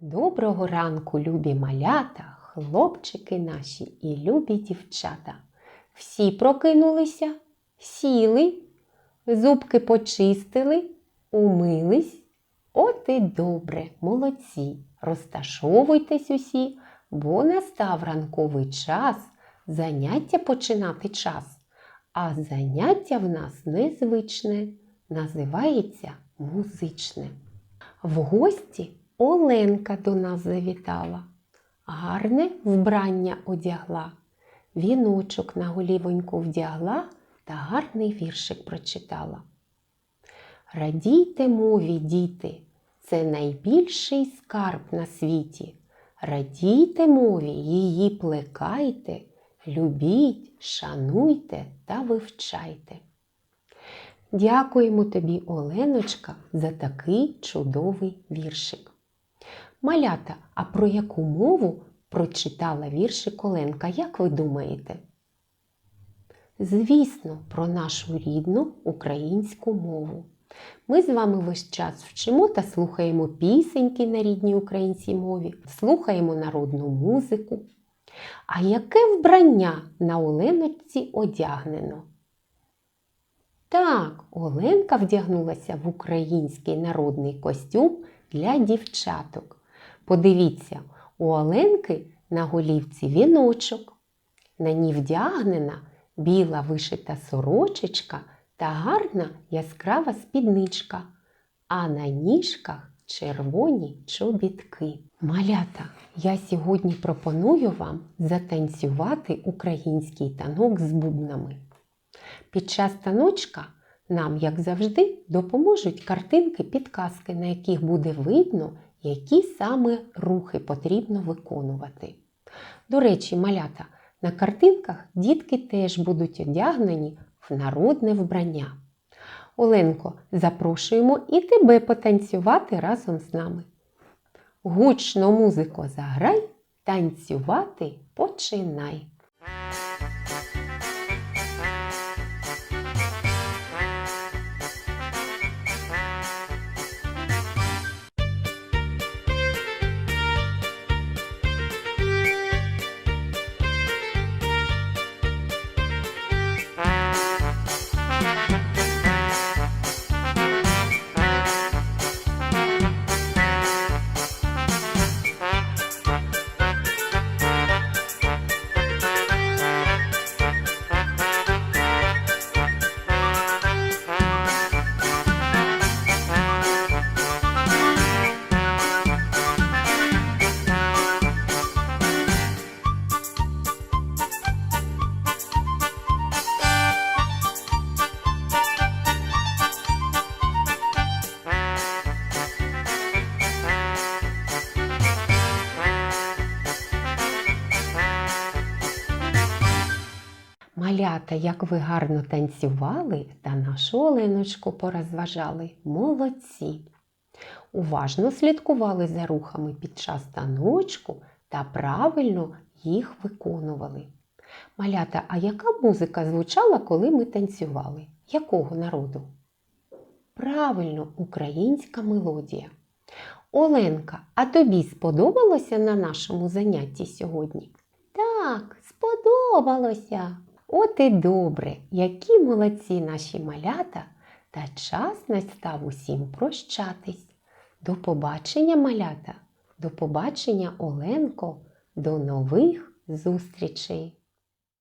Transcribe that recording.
Доброго ранку, любі малята, хлопчики наші і любі дівчата. Всі прокинулися, сіли, зубки почистили, умились. От і добре, молодці. Розташовуйтесь усі, бо настав ранковий час, заняття починати час. А заняття в нас незвичне, називається музичне. В гості Оленка до нас завітала, гарне вбрання одягла, віночок на голівоньку вдягла та гарний віршик прочитала. Радійте мові, діти, це найбільший скарб на світі. Радійте мові, її плекайте, любіть, шануйте та вивчайте. Дякуємо тобі, Оленочка, за такий чудовий віршик. Малята, а про яку мову прочитала віршик Оленка, як ви думаєте? Звісно, про нашу рідну українську мову. Ми з вами весь час вчимо та слухаємо пісеньки на рідній українській мові, слухаємо народну музику. А яке вбрання на Оленочці одягнено? Так, Оленка вдягнулася в український народний костюм для дівчаток. Подивіться, у Оленки на голівці віночок. На ній вдягнена біла вишита сорочечка та гарна яскрава спідничка, а на ніжках червоні чобітки. Малята, я сьогодні пропоную вам затанцювати український танок з бубнами. Під час таночка нам, як завжди, допоможуть картинки підказки, на яких буде видно, які саме рухи потрібно виконувати. До речі, малята, на картинках дітки теж будуть одягнені в народне вбрання. Оленко, запрошуємо і тебе потанцювати разом з нами. Гучно музико заграй, танцювати починай. Малята, як ви гарно танцювали та нашу Оленочку порозважали, молодці! Уважно слідкували за рухами під час таночку та правильно їх виконували. Малята, а яка музика звучала, коли ми танцювали? Якого народу? Правильно, українська мелодія. Оленка, а тобі сподобалося на нашому занятті сьогодні? Так, сподобалося. От і добре, які молодці наші малята, та час настав усім прощатись. До побачення, малята, до побачення, Оленко, до нових зустрічей!